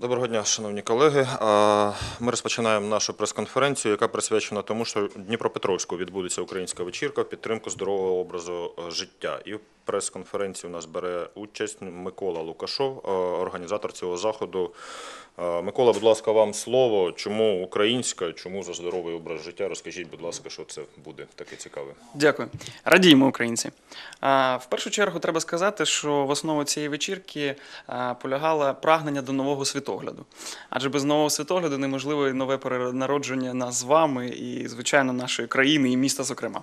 Доброго дня, шановні колеги. Ми розпочинаємо нашу прес-конференцію, яка присвячена тому, що в Дніпропетровську відбудеться українська вечірка в підтримку здорового образу е, життя. І прес-конференції у нас бере участь Микола Лукашов, е, організатор цього заходу. Е, Микола, будь ласка, вам слово. Чому українська, чому за здоровий образ життя? Розкажіть, будь ласка, що це буде таке цікаве. Дякую. Радіємо, українці. А, В першу чергу треба сказати, що в основу цієї вечірки полягало прагнення до нового світогляду. Адже без нового світогляду неможливо нове перенародження нас з вами і, звичайно, нашої країни і міста, зокрема.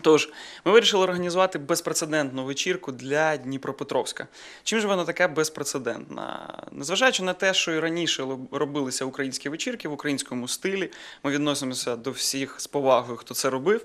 Тож, ми вирішили організувати безпрецедентну вечірку для Дніпропетровська. Чим ж вона така безпрецедентна? Незважаючи на те, що і раніше робилися українські вечірки в українському стилі, ми відносимося до всіх з повагою, хто це робив.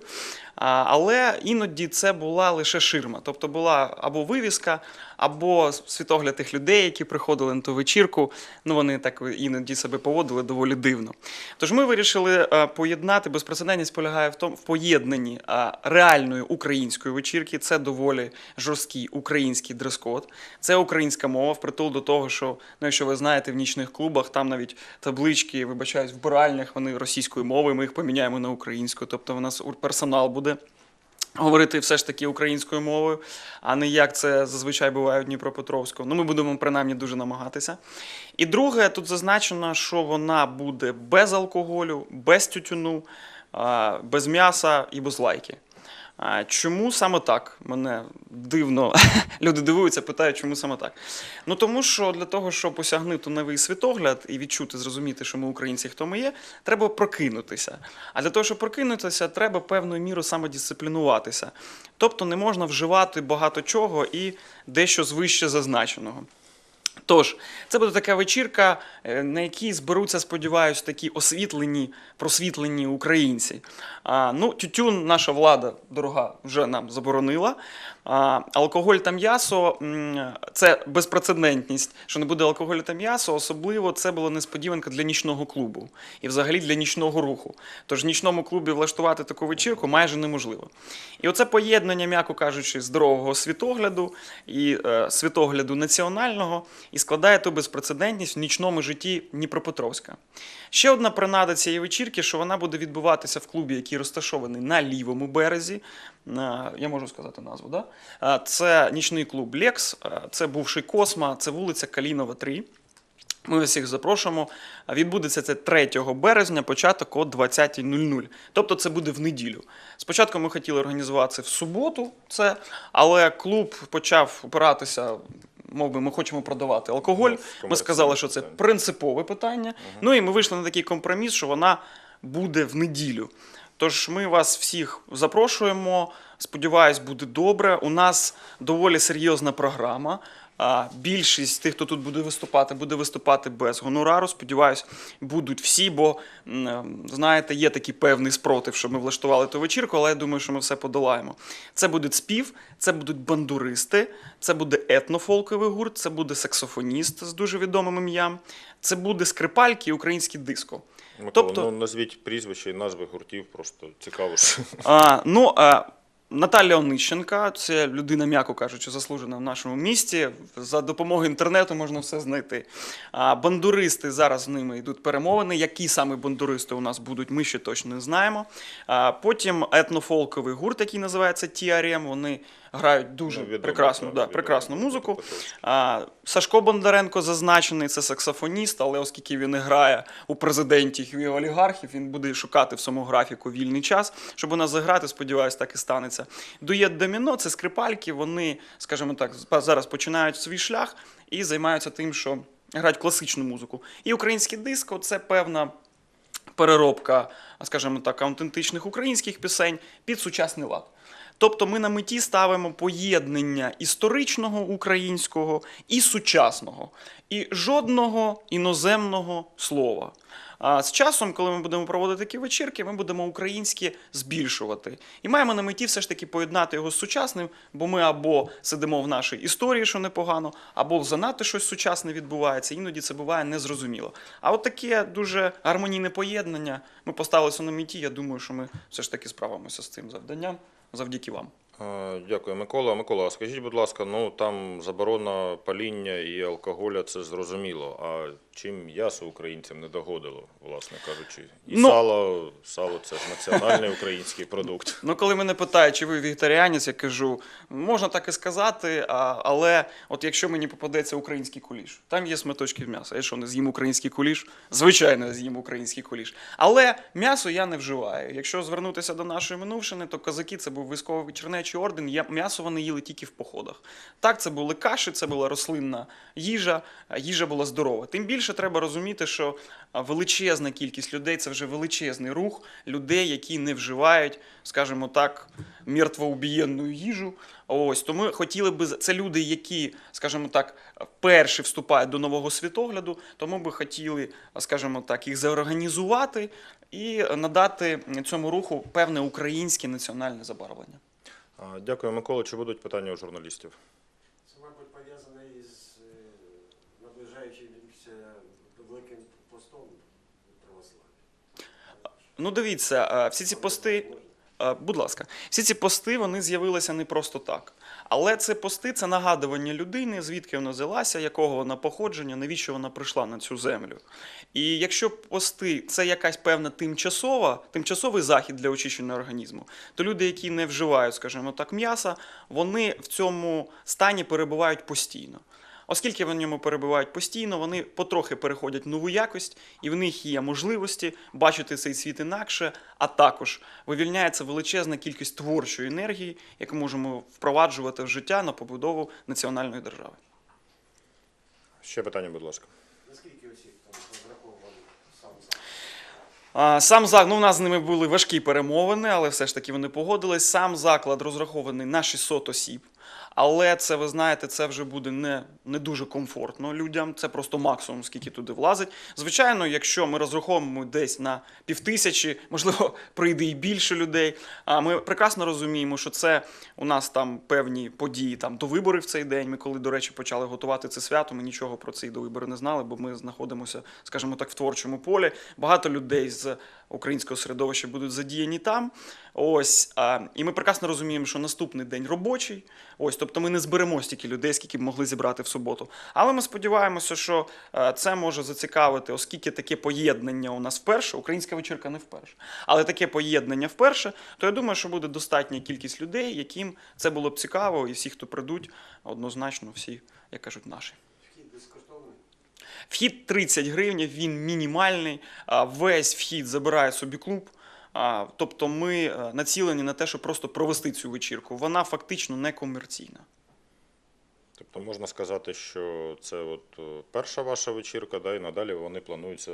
Але іноді це була лише ширма, тобто була або вивіска, або світогляд тих людей, які приходили на ту вечірку. Ну вони так іноді себе поводили доволі дивно. Тож ми вирішили е, поєднати безпрецедентність полягає в тому в поєднанні е, реальної української вечірки. Це доволі жорсткий український дрес-код. Це українська мова, впритул до того, що ну, якщо ви знаєте, в нічних клубах там навіть таблички, вибачаюсь, в биральнях вони російською мовою. Ми їх поміняємо на українську. Тобто, у нас персонал буде говорити все ж таки українською мовою, а не як це зазвичай буває у Дніпропетровську. Ну, ми будемо принаймні дуже намагатися. І друге, тут зазначено, що вона буде без алкоголю, без тютюну, без м'яса і без лайки. Чому саме так? Мене дивно. Люди дивуються, питають, чому саме так. Ну тому що для того, щоб осягнути новий світогляд і відчути, зрозуміти, що ми українці, хто ми є, треба прокинутися. А для того, щоб прокинутися, треба певною мірою самодисциплінуватися. Тобто не можна вживати багато чого і дещо звище зазначеного. Тож, це буде така вечірка, е, на якій зберуться, сподіваюся, такі освітлені, просвітлені українці. А, ну, тютюн наша влада дорога вже нам заборонила. Алкоголь та м'ясо це безпрецедентність, що не буде алкоголю та м'ясо. Особливо це була несподіванка для нічного клубу і взагалі для нічного руху. Тож в нічному клубі влаштувати таку вечірку майже неможливо. І оце поєднання, м'яко кажучи, здорового світогляду і е, світогляду національного і складає ту безпрецедентність в нічному житті Дніпропетровська. Ще одна принада цієї вечірки, що вона буде відбуватися в клубі, який розташований на лівому березі. На, я можу сказати назву, да? Це нічний клуб Лекс, це бувший Косма, це вулиця Калінова, 3. Ми всіх запрошуємо. Відбудеться це 3 березня, початок о 20.00. Тобто це буде в неділю. Спочатку ми хотіли організувати в суботу це, але клуб почав опиратися. Мов би, ми хочемо продавати алкоголь. Ну, Ми сказали, що це принципове питання. Ну і ми вийшли на такий компроміс, що вона буде в неділю. Тож ми вас всіх запрошуємо. Сподіваюсь, буде добре. У нас доволі серйозна програма. Більшість тих, хто тут буде виступати, буде виступати без гонорару. Сподіваюсь, будуть всі, бо знаєте, є такий певний спротив, що ми влаштували ту вечірку, але я думаю, що ми все подолаємо. Це буде спів, це будуть бандуристи, це буде етнофолковий гурт, це буде саксофоніст з дуже відомим ім'ям, це буде скрипальки і українське диско. Микола, Тобто- ну назвіть прізвища і назви гуртів, просто цікаво. А, ну, а, Наталя Онищенка, це людина, м'яко кажучи, заслужена в нашому місті. За допомогою інтернету можна все знайти. А, бандуристи зараз з ними йдуть перемовини. Які саме бандуристи у нас будуть, ми ще точно не знаємо. А, потім етнофолковий гурт, який називається TRM, Вони грають дуже Ну, відомо, прекрасну, так, да, відомо. прекрасну музику. А, Сашко Бондаренко зазначений, це саксофоніст, але оскільки він не грає у президентів і олігархів, він буде шукати в самому графіку вільний час, щоб у нас заграти, сподіваюся, так і станеться. Дуєт Доміно це скрипальки, вони, скажімо так, зараз починають свій шлях і займаються тим, що грають класичну музику. І українське диско це певна переробка, скажімо так, аутентичних українських пісень під сучасний лад. Тобто ми на меті ставимо поєднання історичного українського і сучасного, і жодного іноземного слова. А з часом, коли ми будемо проводити такі вечірки, ми будемо українське збільшувати. І маємо на меті все ж таки поєднати його з сучасним, бо ми або сидимо в нашій історії, що непогано, або занадто щось сучасне відбувається. Іноді це буває незрозуміло. А от таке дуже гармонійне поєднання ми поставилися на меті. Я думаю, що ми все ж таки справимося з цим завданням завдяки вам. Дякую, Микола. Микола, скажіть, будь ласка, ну там заборона паління і алкоголя, це зрозуміло. А чим м'ясо українцям не догодило, власне кажучи. І Ну- сало, сало це ж національний український продукт. Ну, коли мене питають, чи ви вегетаріанець, я кажу, можна так і сказати, а, але от якщо мені попадеться український куліш, там є сметочки м'яса. Я що, не з'їм український куліш? Звичайно, з'їм український куліш. Але м'ясо я не вживаю. Якщо звернутися до нашої минувшини, то козаки це був військовий чернечий орден. М'ясо вони їли тільки в походах. Так, це були каші, це була рослинна їжа, їжа була здорова. Тим більше треба розуміти, що величезна кількість людей це вже величезний рух людей, які не вживають, скажімо так, мертвоубієнну їжу. Ось тому хотіли би це люди, які, скажімо так, перші вступають до нового світогляду, тому би хотіли, скажімо так, їх заорганізувати і надати цьому руху певне українське національне забарвлення. Дякую, Микола. Чи будуть питання у журналістів? Ну, дивіться, е, всі ці пости. Е, Будь ласка, всі ці пости вони з'явилися не просто так. Але це пости це нагадування людини, звідки вона взялася, якого вона походження, навіщо вона прийшла на цю землю. І якщо пости це якась певна тимчасова, тимчасовий захід для очищення організму, то люди, які не вживають, скажімо так, м'яса, вони в цьому стані перебувають постійно. Оскільки вони в ньому перебувають постійно, вони потрохи переходять в нову якость, і в них є можливості бачити цей світ інакше, а також вивільняється величезна кількість творчої енергії, яку можемо впроваджувати в життя на побудову національної держави. Ще питання, будь ласка. Наскільки осіб там розрахований сам заклад? Сам заклад, ну, у нас з ними були важкі перемовини, але все ж таки вони погодились. Сам заклад розрахований на 600 осіб. Але це, ви знаєте, це вже буде не, не дуже комфортно людям. Це просто максимум, скільки туди влазить. Звичайно, якщо ми розраховуємо десь на півтисячі, можливо, прийде і більше людей. А ми прекрасно розуміємо, що це у нас там певні події там до виборів в цей день. Ми, коли, до речі, почали готувати це свято, ми нічого про ці довибори не знали, бо ми знаходимося, скажімо так, в творчому полі. Багато людей з українського середовища будуть задіяні там. Ось а, і ми прекрасно розуміємо, що наступний день робочий. Ось, тобто ми не зберемо стільки людей, скільки б могли зібрати в суботу. Але ми сподіваємося, що це може зацікавити, оскільки таке поєднання у нас вперше, українська вечірка не вперше, але таке поєднання вперше, то я думаю, що буде достатня кількість людей, яким це було б цікаво, і всі, хто прийдуть, однозначно всі, як кажуть, наші. Вхід 30 гривень, він мінімальний. Весь вхід забирає собі клуб. Тобто ми е, націлені на те, щоб просто провести цю вечірку. Вона фактично не комерційна. Тобто можна сказати, що це от е, перша ваша вечірка, да, і надалі вони плануються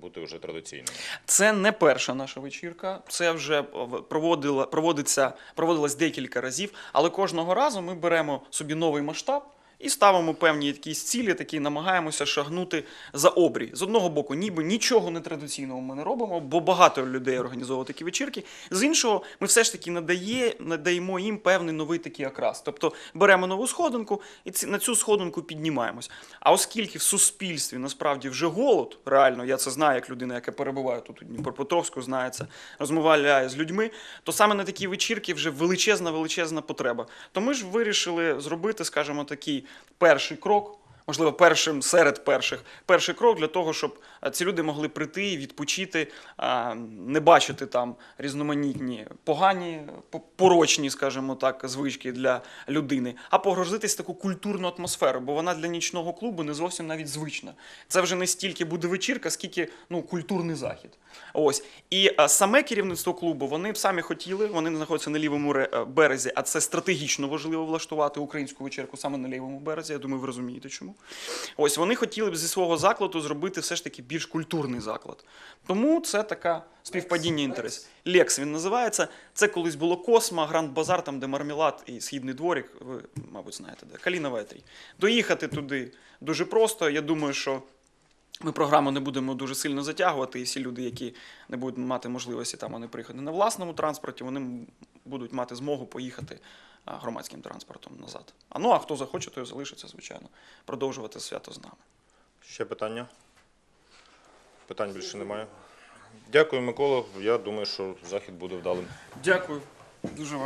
бути вже традиційними. Це не перша наша вечірка. Це вже е, проводила, проводиться, проводилась декілька разів, але кожного разу ми беремо собі новий масштаб. І ставимо певні якісь цілі, такі намагаємося шагнути за обрій. З одного боку, ніби нічого нетрадиційного ми не робимо, бо багато людей організовують такі вечірки. З іншого, ми все ж таки надає, надаємо їм певний новий такий окрас. Тобто беремо нову сходинку і на цю сходинку піднімаємось. А оскільки в суспільстві насправді вже голод, реально, я це знаю як людина, яка перебуває тут у Дніпропетровську, знає це, розмовляє з людьми, то саме на такі вечірки вже величезна, величезна потреба. То ми ж вирішили зробити, скажімо, такий перший крок. Можливо, першим серед перших перший крок для того, щоб е, ці люди могли прийти відпочити, не бачити там різноманітні погані, порочні, скажімо так, звички для людини, а погрузитись в таку культурну атмосферу, бо вона для нічного клубу не зовсім навіть звична. Це вже не стільки буде вечірка, скільки ну, культурний захід. Ось. І саме керівництво клубу вони б самі хотіли, вони знаходяться на лівому е, березі, а це стратегічно важливо влаштувати українську вечірку саме на лівому березі. Я думаю, ви розумієте чому. Ось вони хотіли б зі свого закладу зробити все ж таки більш культурний заклад. Тому це така співпадіння інтересів. Лекс він називається. Це колись було Космо, Гранд Базар, там де мармелад і східний дворик. Ви, мабуть, знаєте, де Калінова 3. Доїхати туди дуже просто. Я думаю, що. Ми програму не будемо дуже сильно затягувати, і всі люди, які не будуть мати можливості там вони приїхати на власному транспорті, вони будуть мати змогу поїхати громадським транспортом назад. А ну а хто захоче, той залишиться, звичайно, продовжувати свято з нами. Ще питання? Питань більше немає. Дякую, Микола. Я думаю, що захід буде вдалим. Дякую. Дуже вам.